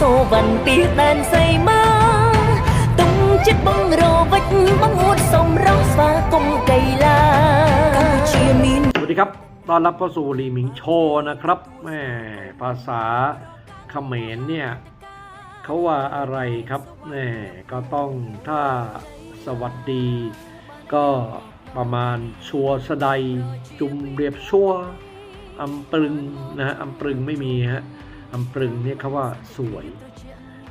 số vần tí tan say má tung chiếc bóng rô vách bóng uốn sông rau xa สวัสดีครับตอนรับเข้าสู่รีมิงโชนะครับแม่ภาษาเขมรเนี่ยเขาว่าอะไรครับแม่ก็ต้องถ้าสวัสดี ก็ประมาณชัวสดายจุมเรียบชัวอัมปรึงนะฮะอัมปรึงไม่มีฮะ อำปรึงเนี่ยเขาว่าสวย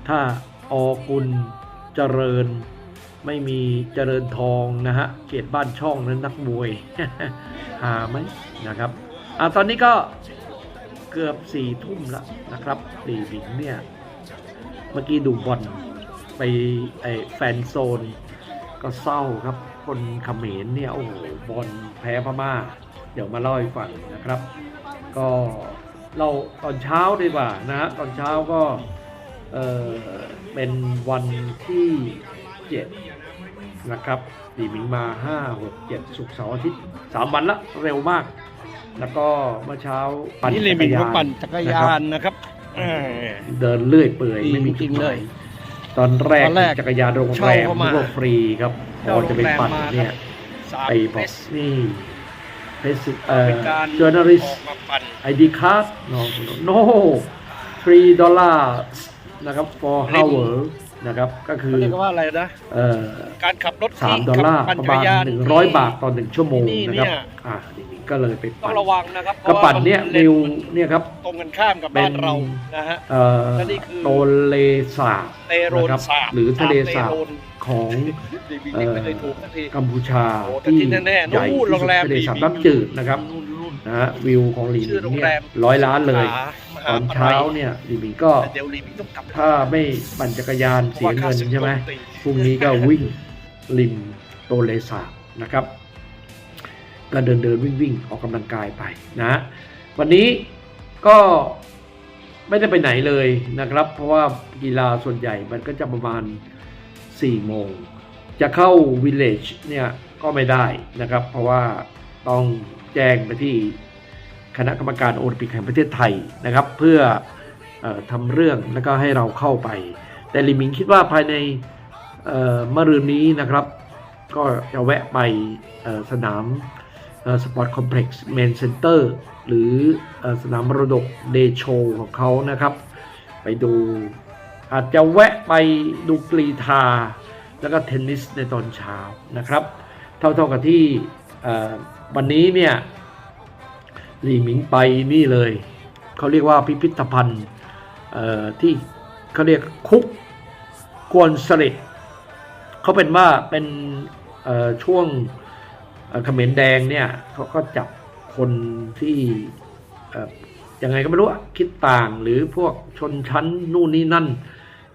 ถ้าอกุลเจริญ ไม่มีเจริญทองนะฮะเขตบ้านช่องนั้นนักมวยหาไหมนะครับอะตอนนี้ก็เกือบสี่ทุ่มแล้วนะครับตีบิงเนี่ยเมื่อกี้ดูบอลไปไอแฟนโซน ก็เศร้าครับ คนเขมรเนี่ย โอ้โหบอลแพ้พม่า เดี๋ยวมาเล่าให้ฟังนะครับ ก็ เราตอนเช้าดีกว่านะฮะตอนเช้าก็เออเป็นวันที่เจ็ดนะครับดีมิงมา5 6 7สุกร์เสาร์อาทิตย์3วันละเร็วมาก แล้วก็เมื่อเช้าปั่นนี่เลจัมิกนรยาเขานปั่นจักรยานนะครับเออเดินเลื่อยเปื่อยดีไม่มีจริงๆเลยตอนแรกตอนแรกจักรยานโรงเช่าแรมเข้ามาก็ฟรีครับพเช่าอจะไปปั่นโรงแรมมาเนี่ยสามไปบเฟอกสนี่เพสเอ่อเป็นการ journalist ออกมาปั่น ID card no no three dollars นะครับ for hour นะครับก็คือเขาเรียกว่าอะไรนะเอ่อการขับรถสามที่ดอลลาร์ขับปั่นประจักมาณรยานหนึ่งร้อยที่บาทต่อหนึ่งชั่วโมงที่นี่นะครับเนี่ยอ่านี่ก็เลยไปต้อปั่งนระวังนะครับก็ปั่นเนี่ยพราะวิวว่ามัเนี่ยครับตรงกันข้ามกับเป็นบ้านเรานะฮะเอ่อและนี่คือโตเลสาบเตโรนนะครับสาบหรือทะเลสาบเตโรนของดีบิงไม่เคยถูกสักทีกัมพูชาโอ้แต่ที่ที่แน่ๆใหญ่นู่นที่โรสุงดแรมทะเลสาบดีน้ำจืดนะครับ นู่นๆนะฮะวิวของหลีหชื่มิองโรงเนี่แรยมร้อยล้านเลยมตหาอนปะไรเช้าเนี่ยหลีหมิงก็แต่เดี๋ยวลีบิงต้องกลับถ้าไม่ปั่นจักรยานเสียเงินใช่ไหมเพราะว่าค่าศึกโจตีพรุ่งนี้ก็วิ่งริมโตเลสาบนะครับ ก็เดินเดินวิ่งวิ่งออกกำลังกายไปนะวันนี้ก็ไม่ได้ไปไหนเลยนะครับ เพราะว่ากีฬาส่วนใหญ่มันก็จะประมาณ 4 โมง จะเข้าวิลเลจเนี่ยก็ไม่ได้นะครับ เพราะว่า ต้องแจ้งไปที่คณะกรรมการโอลิมปิกแห่งประเทศไทยนะครับ เพื่อออทำเรื่องแล้วก็ให้เราเข้าไป แต่ลิมิงคิดว่าภายในมะรืนนี้นะครับ ก็จะแวะไปสนามสปอร์ตคอมเพล็กซ์เมนเซ็นเตอร์หรืออสนามมรดกเดโชของเขานะครับ ไปดูอาจจะแวะไปดูกรีธาแล้วก็เทนนิสในตอนเช้านะครับ เท่าๆกับที่ วันนี้เนี่ยหลีหมิงไปนี่เลยเขาเรียกว่าพิพิธภัณฑ์ที่เขาเรียกคุกกวนสลิดเขาเป็นว่าเป็นช่วงเอ่อเขมรแดงเนี่ยเขาก็จับคนที่ยังไงก็ไม่รู้คิดต่างหรือพวกชนชั้นนู่นนี่นั่น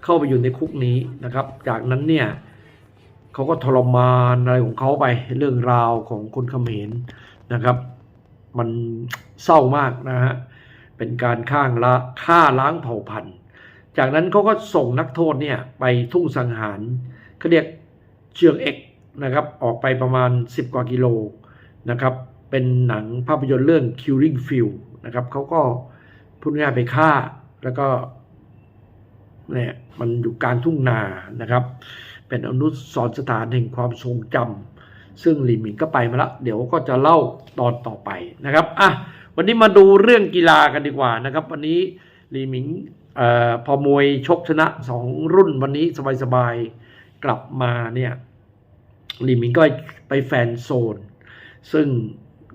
เข้าไปอยู่ในคุกนี้นะครับ จากนั้นเนี่ย เขาก็ทรมานอะไรของเขาไปเรื่องราวของคนเขมรนะครับ มันเศร้ามากนะฮะเป็นการข้างละฆ่าล้างเผ่าพันธุ์จากนั้นเขาก็ส่งนักโทษเนี่ยไปทุ่งสังหารเขาเรียกเชืองเอ็กนะครับออกไปประมาณ 10 กว่ากิโลนะครับเป็นหนังภาพยนตร์เรื่อง Killing Field นะครับเขาก็พูดง่ายไปฆ่าแล้วก็เนี่ยมันอยู่กลางทุ่งนานะครับ เป็นอนุสรสถานแห่งความทรงจำซึ่งหลีหมิงก็ไปมาแล้วเดี๋ยวก็จะเล่าตอนต่อไปนะครับอะวันนี้มาดูเรื่องกีฬากันดีกว่านะครับ วันนี้หลีหมิงออพอมวยชกชนะสองรุ่นวันนี้สบายๆกลับมาเนี่ยหลีหมิงก็ไปแฟนโซน ซึ่ง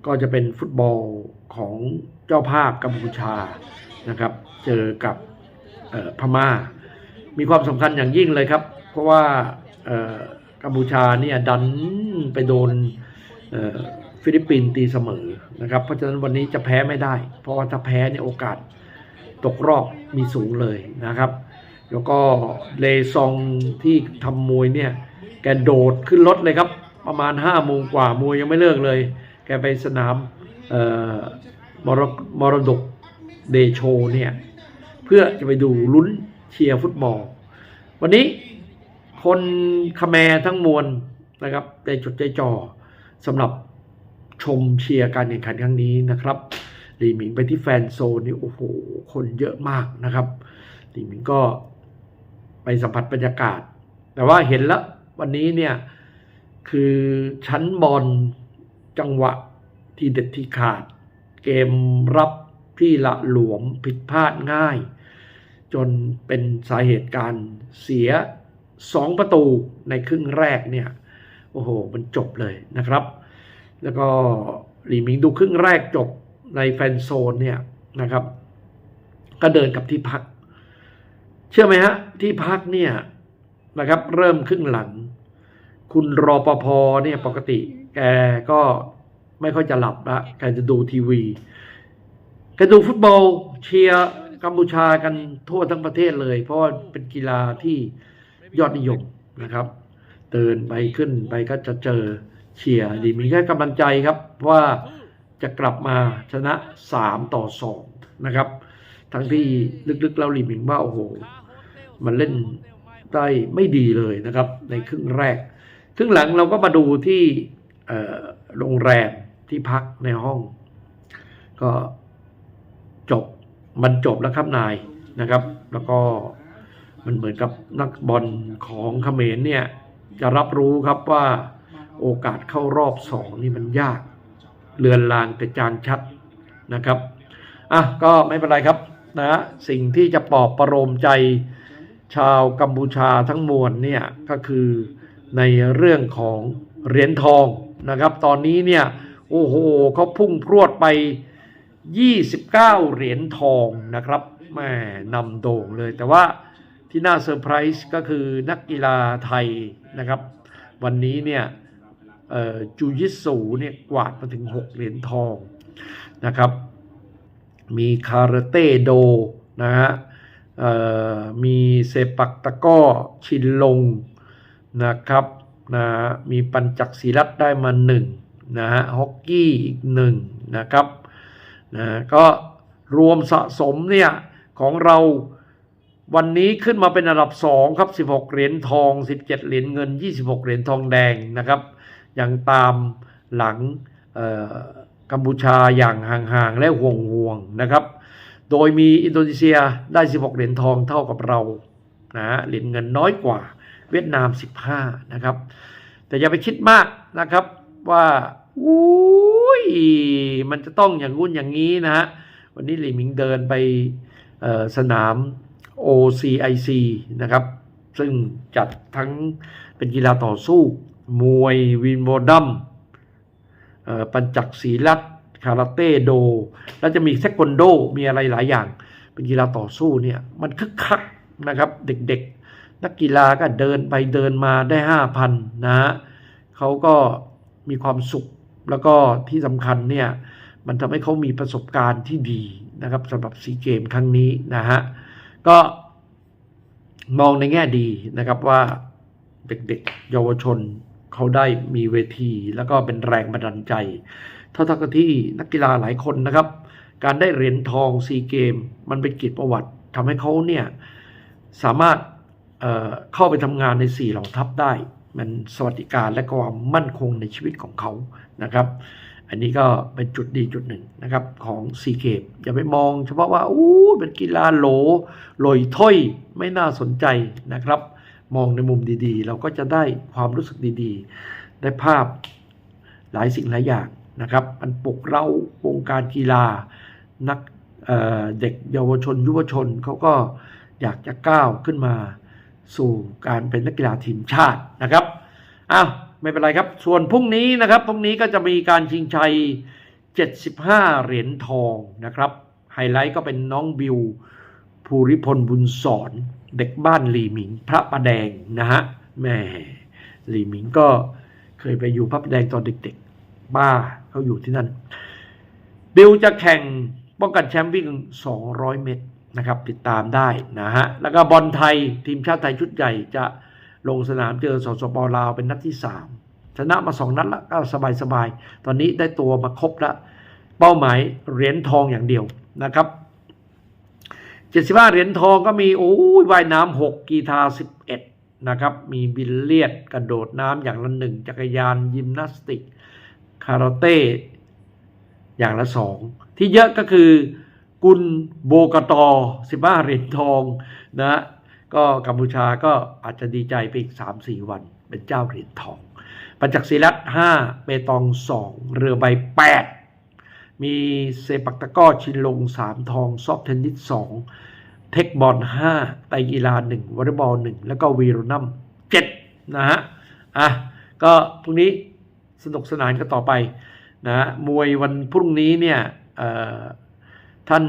ก็จะเป็นฟุตบอลของเจ้าภาพกัมพูชานะครับ เจอกับพม่า มีความสำคัญอย่างยิ่งเลยครับ เพราะว่า กัมพูชาเนี่ยดันไปโดนฟิลิปปินส์ตีเสมอนะครับ เพราะฉะนั้นวันนี้จะแพ้ไม่ได้ เพราะว่าถ้าแพ้เนี่ยโอกาสตกรอบมีสูงเลยนะครับ แล้วก็เลซองที่ทำมวยเนี่ย แกโดดขึ้นรถเลยครับ ประมาณ5้าโมงกว่ามวยยังไม่เลิกเลย แกไปสนามมรมรดกเดโชเนี่ย เพื่อจะไปดูลุ้นเชียร์ฟุตบอล วันนี้ คนคแมทั้งมวลนะครับใจจดใจจ่อสำหรับชมเชียร์การแข่งขันครั้งนี้นะครับหลีหมิงไปที่แฟนโซนนี่โอ้โหคนเยอะมากนะครับหลีหมิงก็ไปสัมผัสบรรยากาศ แต่ว่าเห็นแล้ววันนี้เนี่ยคือชั้นบอลจังหวะที่เด็ดที่ขาด เกมรับที่ละหลวมผิดพลาดง่าย จนเป็นสาเหตุการเสีย สองประตูในครึ่งแรกเนี่ยโอ้โหมันจบเลยนะครับ แล้วก็หลีมิงดูครึ่งแรกจบในแฟนโซนเนี่ยนะครับ ก็เดินกับที่พัก เชื่อไหมฮะที่พักเนี่ยนะครับเริ่มครึ่งหลัง คุณรอปภเนี่ยปกติ แกก็ไม่ค่อยจะหลับละแกจะดูทีวีแกดูฟุตบอลเชียร์กัมพูชากันทั่วทั้งประเทศเลย เพราะว่าเป็นกีฬาที่ ยอดนิยมนะครับเดินไปขึ้นไปก็จะเจอเชียร์ดีมีแค่กำลังใจครับว่าจะกลับมาชนะ 3 ต่อ 2 นะครับ ทั้งที่ลึกๆเราลีหมิงว่าโอ้โห มันเล่นได้ไม่ดีเลยนะครับ ในครึ่งแรก ครึ่งหลังเราก็มาดูที่โรงแรมที่พักในห้อง ก็จบมันจบแล้วครับนายนะครับ แล้วก็ มันเหมือนกับนักบอลของเขมรเนี่ยจะรับรู้ครับว่าโอกาสเข้ารอบสองนี่มันยาก เลือนลางแต่จางชัดนะครับอะก็ไม่เป็นไรครับนะสิ่งที่จะปลอบประโลมใจชาวกัมพูชาทั้งมวลเนี่ยก็คือในเรื่องของเหรียญทองนะครับ ตอนนี้เนี่ยโอ้โหเขาพุ่งพรวดไป 29 เหรียญทองนะครับแม่นำโด่งเลยแต่ว่า ที่น่าเซอร์ไพรส์ก็คือนักกีฬาไทยนะครับ วันนี้เนี่ยจูยิสูเนี่ยกวาดมาถึง 6 เหรียญทองนะครับ มีคาราเต้โดนะฮะมีเซปักตะก้อชินลงนะครับนะมีปัญจักศิรัตน์ได้มาหนึ่งนะฮะฮอกกี้อีกหนึ่งนะครับนะก็รวมสะสมเนี่ยของเรา วันนี้ขึ้นมาเป็นอันดับ2ครับ 16 เหรียญทอง 17 เหรียญเงิน 26 เหรียญทองแดงนะครับยังตามหลังกัมพูชาอย่างห่างๆ และห่วงๆนะครับ โดยมีอินโดนีเซียได้ 16 เหรียญทองเท่ากับเรานะฮะเหรียญเงินน้อยกว่าเวียดนาม 15 นะครับ แต่อย่าไปคิดมากนะครับว่าอุ้ยมันจะต้องอย่างงู้นอย่างนี้นะฮะวันนี้หลีหมิงเดินไปสนาม OCIC นะครับ ซึ่งจัดทั้งเป็นกีฬาต่อสู้ มวยวินโมดัมปัญจักศีลัดคาราเต้โด แล้วจะมีเทควันโด มีอะไรหลายอย่าง เป็นกีฬาต่อสู้เนี่ยมันคึกคักนะครับเด็กๆ นักกีฬาก็เดินไปเดินมาได้ห้าพันนะฮะเขาก็มีความสุขแล้วก็ที่สำคัญเนี่ยมันทำให้เขามีประสบการณ์ที่ดีนะครับสำหรับซีเกมครั้งนี้นะฮะ ก็มองในแง่ดีนะครับว่าเด็กๆ เยาวชนเขาได้มีเวที แล้วก็เป็นแรงบันดาลใจ เท่าๆกับที่นักกีฬาหลายคนนะครับ การได้เหรียญทองซีเกม มันเป็นกิจประวัติทำให้เขาเนี่ยสามารถเเข้าไปทำงานในสี่เหล่าทัพได้ มันสวัสดิการและความมั่นคงในชีวิตของเขานะครับ อันนี้ก็เป็นจุดดีจุดหนึ่งนะครับของซีเกมอย่าไปมองเฉพาะว่าอู้เป็นกีฬาโหลลอยถ้อยไม่น่าสนใจนะครับ มองในมุมดีๆ เราก็จะได้ความรู้สึกดีๆ ได้ภาพหลายสิ่งหลายอย่างนะครับ มันปลุกเราวงการกีฬานักเเด็กเยาวชน ยุวชนเขาก็อยากจะก้าวขึ้นมาสู่การเป็นนักกีฬาทีมชาตินะครับอ้าว ไม่เป็นไรครับ ส่วนพรุ่งนี้นะครับพรุ่งนี้ก็จะมีการชิงชัย 75 เหรียญทองนะครับ ไฮไลท์ก็เป็นน้องบิวภูริพลบุญสอน เด็กบ้านลีหมิง พระประแดงนะฮะแม่ลีหมิงก็เคยไปอยู่พระประแดงตอนเด็กๆ บ้าเขาอยู่ที่นั่น บิวจะแข่งป้องกันแชมป์วิ่ง 200 เมตรนะครับ ติดตามได้นะฮะแล้วก็บอลไทยทีมชาติไทยชุดใหญ่จะ ลงสนามเจอสสปลาวเป็นนัดที่ 3 ชนะมา 2 นัดแล้วก็สบายๆ ตอนนี้ได้ตัวมาครบล้วเป้าหมายเหรียญทองอย่างเดียวนะครับ75เหรียญทองก็มีโอ้ยว่ายน้ำ6กีฬา11นะครับมีบิลเลียดกระโดดน้ำอย่างละหนึ่งจักรยานยิมนาสติกคาราเต้อย่างละสองที่เยอะก็คือกุลโบกตอ15เหรียญทองนะ ก็กัมพูชาก็อาจจะดีใจไปอีก 3-4 วันเป็นเจ้าเหรียญทอง ประจักษ์ศิรัตน์5เปตอง2เรือใบ8มีเซปักตะก้อชินลง3ทอง ซอฟต์เทนนิส2เทคบอล5ไตกีฬา1วอลเลย์บอล1แล้วก็วีโรนัม7นะฮะอะก็พรุ่งนี้สนุกสนานกันต่อไปนะฮะมวยวันพรุ่งนี้เนี่ยท่าน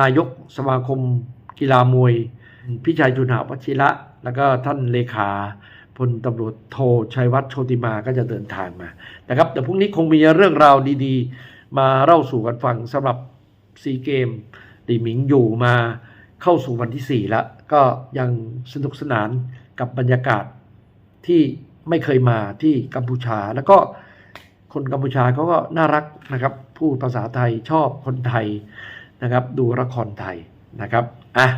นายกสมาคมกีฬามวย พิชัยจุนหาวชิระ แล้วก็ท่านเลขาพลตำรวจโทชัยวัฒน์โชติมาก็จะเดินทางมานะครับ แต่พรุ่งนี้คงมีเรื่องราวดีๆ มาเล่าสู่กันฟังสำหรับซีเกมตีหมิงอยู่มาเข้าสู่วันที่ 4 แล้ว ก็ยังสนุกสนานกับบรรยากาศที่ไม่เคยมาที่กัมพูชา แล้วก็คนกัมพูชาเขาก็น่ารักนะครับพูดภาษาไทยชอบคนไทยนะครับ ดูละครไทยนะครับอะ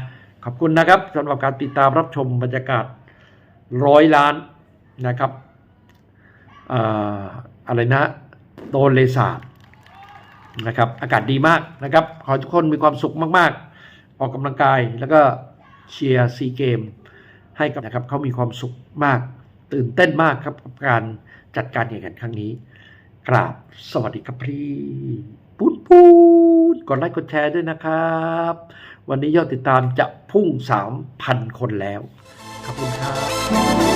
ขอบคุณนะครับสำหรับการติดตามรับชมบรรยากาศร้อยล้านนะครับอะไรนะโดนเลสาบนะครับอากาศดีมากนะครับ ขอทุกคนมีความสุขมาก ๆ ออกกำลังกายแล้วก็เชียร์ซีเกมให้กับนะครับเขามีความสุขมาก ตื่นเต้นมากครับกับการจัดการแข่งขันครั้งนี้ กราบสวัสดีครับพี่ กดไลค์กดแชร์ด้วยนะครับ วันนี้ยอดติดตามจะพุ่ง 3,000 คนแล้ว ขอบคุณครับ